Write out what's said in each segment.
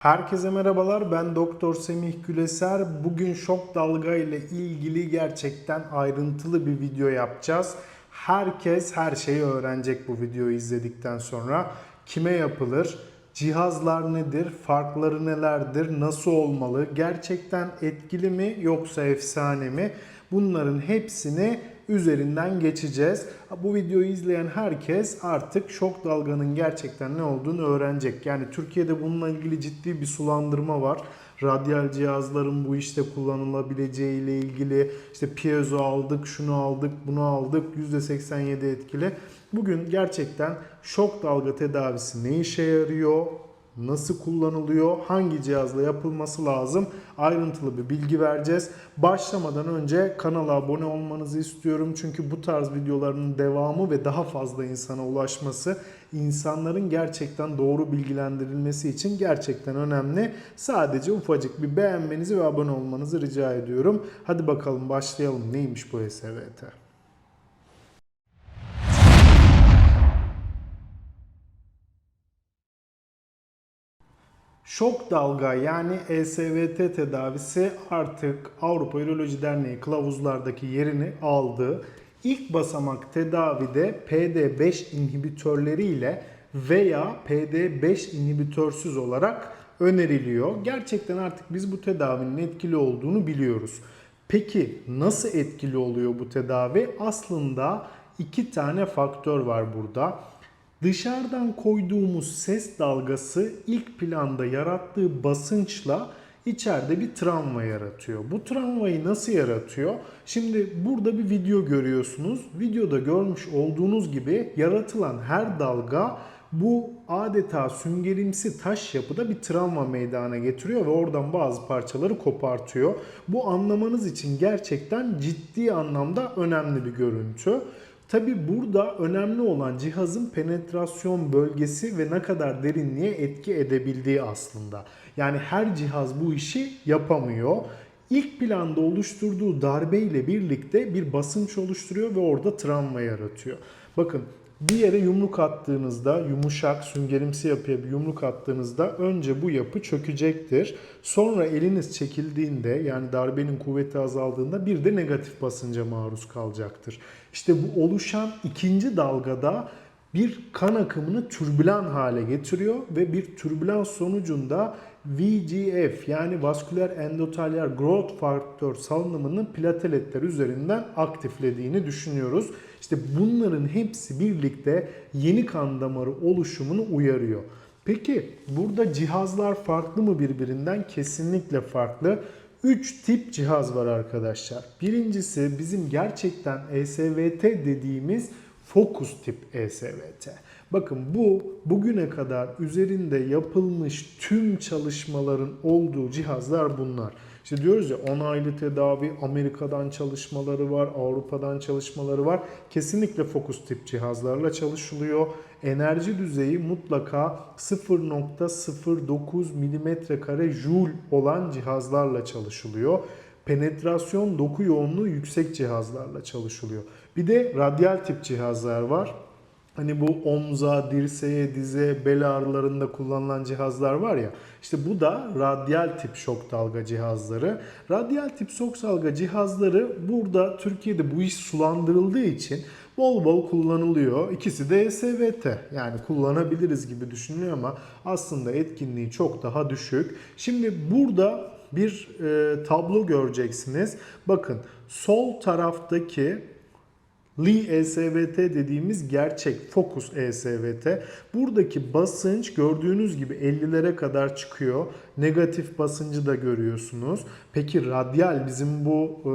Herkese merhabalar. Ben Doktor Semih Güleser. Bugün şok dalga ile ilgili gerçekten ayrıntılı bir video yapacağız. Herkes her şeyi öğrenecek bu videoyu izledikten sonra. Kime yapılır? Cihazlar nedir? Farkları nelerdir? Nasıl olmalı? Gerçekten etkili mi yoksa efsane mi? Bunların hepsini üzerinden geçeceğiz. Bu videoyu izleyen herkes artık şok dalganın gerçekten ne olduğunu öğrenecek. Yani Türkiye'de bununla ilgili ciddi bir sulandırma var. Radyal cihazların bu işte kullanılabileceği ile ilgili işte piezo aldık, şunu aldık, bunu aldık, %87 etkili. Bugün gerçekten şok dalga tedavisi ne işe yarıyor, nasıl kullanılıyor, hangi cihazla yapılması lazım ayrıntılı bir bilgi vereceğiz. Başlamadan önce kanala abone olmanızı istiyorum. Çünkü bu tarz videoların devamı ve daha fazla insana ulaşması insanların gerçekten doğru bilgilendirilmesi için gerçekten önemli. Sadece ufacık bir beğenmenizi ve abone olmanızı rica ediyorum. Hadi bakalım başlayalım. Neymiş bu SVT? Şok dalga yani ESVT tedavisi artık Avrupa Üroloji Derneği kılavuzlardaki yerini aldı. İlk basamak tedavide PD5 inhibitörleriyle veya PD5 inhibitörsüz olarak öneriliyor. Gerçekten artık biz bu tedavinin etkili olduğunu biliyoruz. Peki nasıl etkili oluyor bu tedavi? Aslında iki tane faktör var burada. Dışarıdan koyduğumuz ses dalgası ilk planda yarattığı basınçla içeride bir travma yaratıyor. Bu travmayı nasıl yaratıyor? Şimdi burada bir video görüyorsunuz. Videoda görmüş olduğunuz gibi yaratılan her dalga bu adeta süngerimsi taş yapıda bir travma meydana getiriyor ve oradan bazı parçaları kopartıyor. Bu anlamanız için gerçekten ciddi anlamda önemli bir görüntü. Tabi burada önemli olan cihazın penetrasyon bölgesi ve ne kadar derinliğe etki edebildiği aslında. Yani her cihaz bu işi yapamıyor. İlk planda oluşturduğu darbe ile birlikte bir basınç oluşturuyor ve orada travma yaratıyor. Bakın bir yere yumruk attığınızda yumuşak süngerimsi yapıya bir yumruk attığınızda önce bu yapı çökecektir. Sonra eliniz çekildiğinde yani darbenin kuvveti azaldığında bir de negatif basınca maruz kalacaktır. İşte bu oluşan ikinci dalgada bir kan akımını türbülan hale getiriyor ve bir türbülans sonucunda VGF yani vasküler endotelyer growth faktör salınımının plateletler üzerinden aktiflediğini düşünüyoruz. İşte bunların hepsi birlikte yeni kan damarı oluşumunu uyarıyor. Peki burada cihazlar farklı mı birbirinden? Kesinlikle farklı. 3 tip cihaz var arkadaşlar. Birincisi bizim gerçekten ESVT dediğimiz Focus tip ESVT. Bakın bu bugüne kadar üzerinde yapılmış tüm çalışmaların olduğu cihazlar bunlar. İşte diyoruz ya onaylı tedavi, Amerika'dan çalışmaları var, Avrupa'dan çalışmaları var. Kesinlikle fokus tip cihazlarla çalışılıyor. Enerji düzeyi mutlaka 0.09 mm kare joule olan cihazlarla çalışılıyor. Penetrasyon doku yoğunluğu yüksek cihazlarla çalışılıyor. Bir de radyal tip cihazlar var. Hani bu omza, dirseğe, dize, bel ağrılarında kullanılan cihazlar var ya. İşte bu da radyal tip şok dalga cihazları. Radyal tip şok dalga cihazları burada Türkiye'de bu iş sulandırıldığı için bol bol kullanılıyor. İkisi de SVT yani kullanabiliriz gibi düşünülüyor ama aslında etkinliği çok daha düşük. Şimdi burada bir e, tablo göreceksiniz. Bakın sol taraftaki Lee ESVT dediğimiz gerçek Focus ESVT. Buradaki basınç gördüğünüz gibi 50'lere kadar çıkıyor. Negatif basıncı da görüyorsunuz. Peki radyal bizim bu e,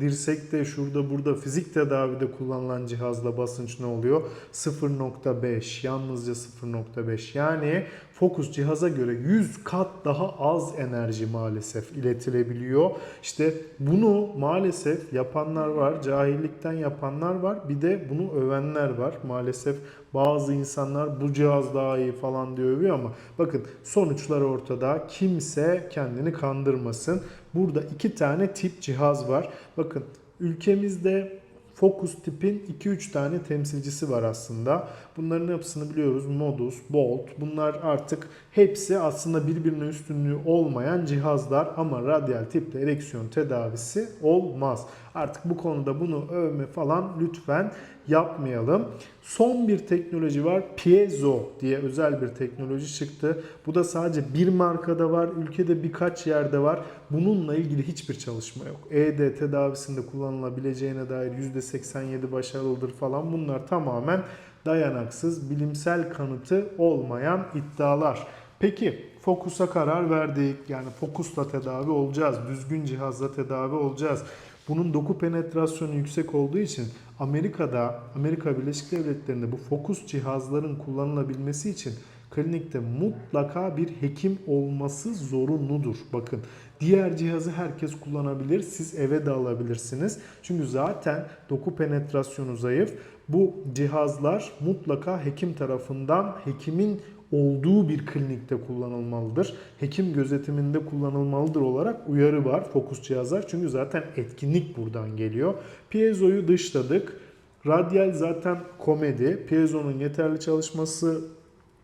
dirsekte şurada burada fizik tedavide kullanılan cihazla basınç ne oluyor? 0.5 yalnızca 0.5 yani Focus cihaza göre 100 kat daha az enerji maalesef iletilebiliyor. İşte bunu maalesef yapanlar var, cahillikten yapanlar var. Bir de bunu övenler var. Maalesef bazı insanlar bu cihaz daha iyi falan diyor övüyor ama bakın sonuçlar ortada. Kimse kendini kandırmasın. Burada iki tane tip cihaz var. Bakın ülkemizde Focus tipin 2-3 tane temsilcisi var aslında. Bunların hepsini biliyoruz. Modus, Bolt. Bunlar artık Hepsi aslında birbirine üstünlüğü olmayan cihazlar ama radyal tipli ereksiyon tedavisi olmaz. Artık bu konuda bunu övme falan lütfen yapmayalım. Son bir teknoloji var. Piezo diye özel bir teknoloji çıktı. Bu da sadece bir markada var. Ülkede birkaç yerde var. Bununla ilgili hiçbir çalışma yok. ED tedavisinde kullanılabileceğine dair %87 başarılıdır falan. Bunlar tamamen dayanaksız, bilimsel kanıtı olmayan iddialar. Peki fokusa karar verdik. Yani fokusla tedavi olacağız. Düzgün cihazla tedavi olacağız. Bunun doku penetrasyonu yüksek olduğu için Amerika'da, Amerika Birleşik Devletleri'nde bu fokus cihazların kullanılabilmesi için klinikte mutlaka bir hekim olması zorunludur. Bakın diğer cihazı herkes kullanabilir. Siz eve de alabilirsiniz. Çünkü zaten doku penetrasyonu zayıf. Bu cihazlar mutlaka hekim tarafından hekimin olduğu bir klinikte kullanılmalıdır. Hekim gözetiminde kullanılmalıdır olarak uyarı var fokus cihazlar. Çünkü zaten etkinlik buradan geliyor. Piezo'yu dışladık. Radyal zaten komedi. Piezo'nun yeterli çalışması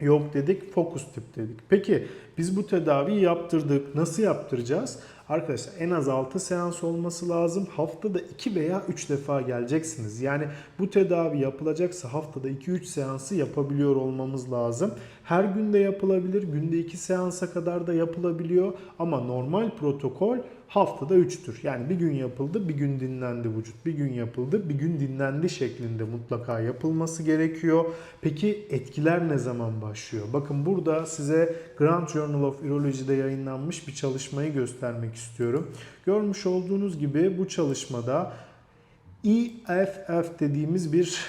yok dedik. Fokus tip dedik. Peki biz bu tedaviyi yaptırdık. Nasıl yaptıracağız? Arkadaşlar en az 6 seans olması lazım. Haftada 2 veya 3 defa geleceksiniz. Yani bu tedavi yapılacaksa haftada 2-3 seansı yapabiliyor olmamız lazım. Her günde yapılabilir. Günde 2 seansa kadar da yapılabiliyor. Ama normal protokol haftada 3'tür. Yani bir gün yapıldı, bir gün dinlendi vücut. Bir gün yapıldı, bir gün dinlendi şeklinde mutlaka yapılması gerekiyor. Peki etkiler ne zaman başlıyor? Bakın burada size Grand Journal of Urology'de yayınlanmış bir çalışmayı göstermek istiyorum. Görmüş olduğunuz gibi bu çalışmada EFF dediğimiz bir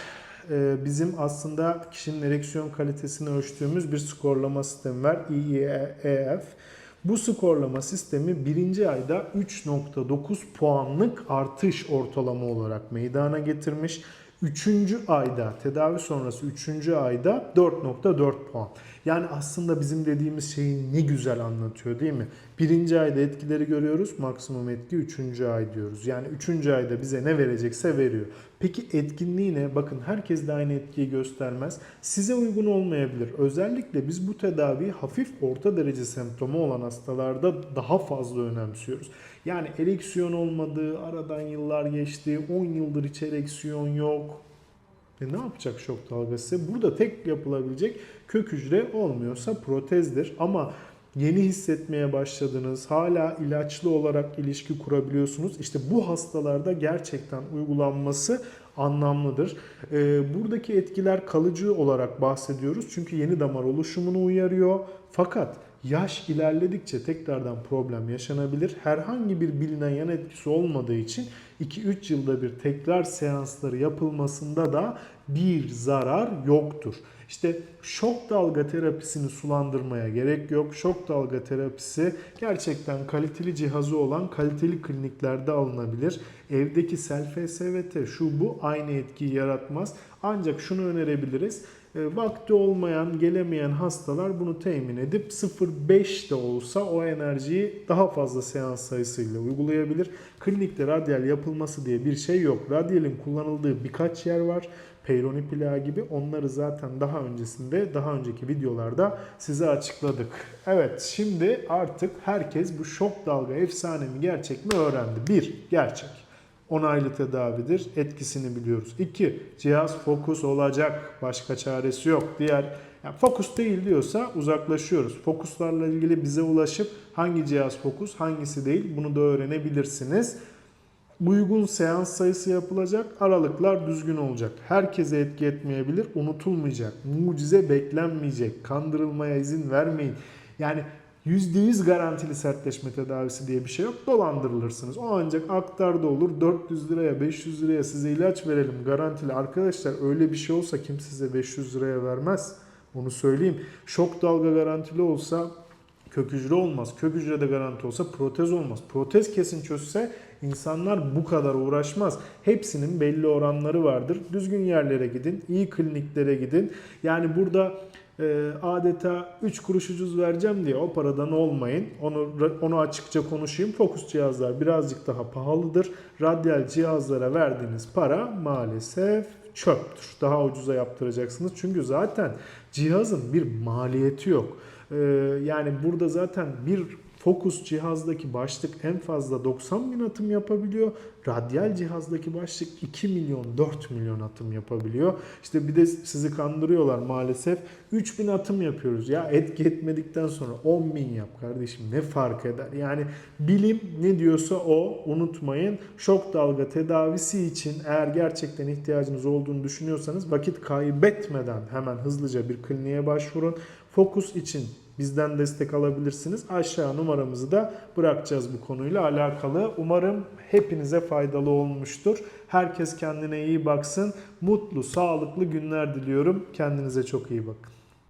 e, bizim aslında kişinin ereksiyon kalitesini ölçtüğümüz bir skorlama sistemi var. EEF. Bu skorlama sistemi birinci ayda 3.9 puanlık artış ortalama olarak meydana getirmiş. Üçüncü ayda tedavi sonrası üçüncü ayda 4.4 puan. Yani aslında bizim dediğimiz şeyi ne güzel anlatıyor değil mi? Birinci ayda etkileri görüyoruz. Maksimum etki üçüncü ay diyoruz. Yani üçüncü ayda bize ne verecekse veriyor. Peki etkinliği ne? Bakın herkes de aynı etkiyi göstermez. Size uygun olmayabilir. Özellikle biz bu tedaviyi hafif orta derece semptomu olan hastalarda daha fazla önemsiyoruz. Yani ereksiyon olmadığı, aradan yıllar geçti, 10 yıldır hiç ereksiyon yok. E ne yapacak şok dalgası? Burada tek yapılabilecek kök hücre olmuyorsa protezdir. Ama yeni hissetmeye başladınız, hala ilaçlı olarak ilişki kurabiliyorsunuz. İşte bu hastalarda gerçekten uygulanması anlamlıdır. Ee, buradaki etkiler kalıcı olarak bahsediyoruz. Çünkü yeni damar oluşumunu uyarıyor. Fakat yaş ilerledikçe tekrardan problem yaşanabilir. Herhangi bir bilinen yan etkisi olmadığı için 2-3 yılda bir tekrar seansları yapılmasında da bir zarar yoktur. İşte şok dalga terapisini sulandırmaya gerek yok. Şok dalga terapisi gerçekten kaliteli cihazı olan kaliteli kliniklerde alınabilir. Evdeki self-SVT şu bu aynı etkiyi yaratmaz. Ancak şunu önerebiliriz. E, vakti olmayan, gelemeyen hastalar bunu temin edip 0.5 de olsa o enerjiyi daha fazla seans sayısıyla uygulayabilir. Klinikte radyal yapılması diye bir şey yok. Radyalin kullanıldığı birkaç yer var. Peyroni plağı gibi onları zaten daha öncesinde, daha önceki videolarda size açıkladık. Evet şimdi artık herkes bu şok dalga efsane mi gerçek mi öğrendi. Bir, gerçek onaylı tedavidir. Etkisini biliyoruz. 2. Cihaz fokus olacak. Başka çaresi yok. Diğer yani fokus değil diyorsa uzaklaşıyoruz. Fokuslarla ilgili bize ulaşıp hangi cihaz fokus, hangisi değil bunu da öğrenebilirsiniz. Uygun seans sayısı yapılacak, aralıklar düzgün olacak. Herkese etki etmeyebilir, unutulmayacak. Mucize beklenmeyecek. Kandırılmaya izin vermeyin. Yani %100 garantili sertleşme tedavisi diye bir şey yok. Dolandırılırsınız. O ancak aktarda olur. 400 liraya 500 liraya size ilaç verelim garantili. Arkadaşlar öyle bir şey olsa kim size 500 liraya vermez? Onu söyleyeyim. Şok dalga garantili olsa kök hücre olmaz. Kök hücre de garanti olsa protez olmaz. Protez kesin çözse insanlar bu kadar uğraşmaz. Hepsinin belli oranları vardır. Düzgün yerlere gidin, iyi kliniklere gidin. Yani burada e, adeta 3 kuruş ucuz vereceğim diye o paradan olmayın. Onu onu açıkça konuşayım. Fokus cihazlar birazcık daha pahalıdır. Radyal cihazlara verdiğiniz para maalesef çöptür. Daha ucuza yaptıracaksınız. Çünkü zaten cihazın bir maliyeti yok. Ee, yani burada zaten bir Focus cihazdaki başlık en fazla 90 bin atım yapabiliyor. Radyal cihazdaki başlık 2 milyon 4 milyon atım yapabiliyor. İşte bir de sizi kandırıyorlar maalesef. 3000 atım yapıyoruz. Ya etki etmedikten sonra 10 bin yap kardeşim ne fark eder? Yani bilim ne diyorsa o unutmayın. Şok dalga tedavisi için eğer gerçekten ihtiyacınız olduğunu düşünüyorsanız vakit kaybetmeden hemen hızlıca bir kliniğe başvurun. Fokus için bizden destek alabilirsiniz. Aşağı numaramızı da bırakacağız bu konuyla alakalı. Umarım hepinize faydalı olmuştur. Herkes kendine iyi baksın. Mutlu, sağlıklı günler diliyorum. Kendinize çok iyi bakın.